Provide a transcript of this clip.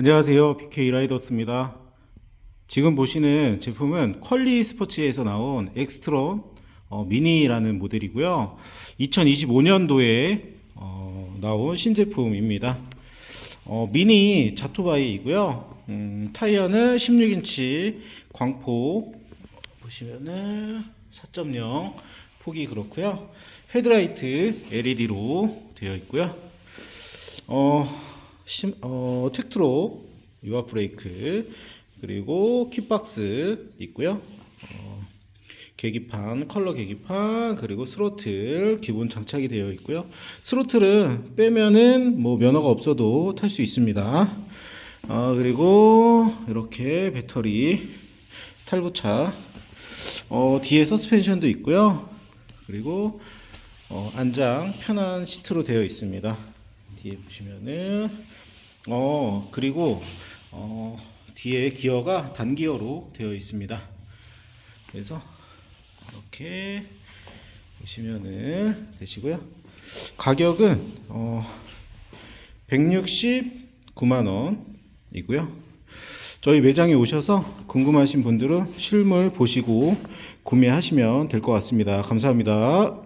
안녕하세요. BK 라이더스입니다. 지금 보시는 제품은 퀄리 스포츠에서 나온 엑스트론 어, 미니라는 모델이고요. 2025년도에 어, 나온 신제품입니다. 어, 미니 자토바이이고요. 음, 타이어는 16인치 광포 보시면은 4.0 폭이 그렇고요. 헤드라이트 LED로 되어 있고요. 어, 심, 어, 텍트로 유압 브레이크 그리고 킥박스 있고요. 어, 계기판, 컬러 계기판 그리고 스로틀 기본 장착이 되어 있고요. 스로틀은 빼면은 뭐 면허가 없어도 탈 수 있습니다. 어, 그리고 이렇게 배터리 탈부착 어, 뒤에 서스펜션도 있고요. 그리고 어, 안장 편한 시트로 되어 있습니다. 뒤에 보시면은 어 그리고 어 뒤에 기어가 단기어로 되어 있습니다. 그래서 이렇게 보시면은 되시고요. 가격은 어 169만 원이고요. 저희 매장에 오셔서 궁금하신 분들은 실물 보시고 구매하시면 될 것 같습니다. 감사합니다.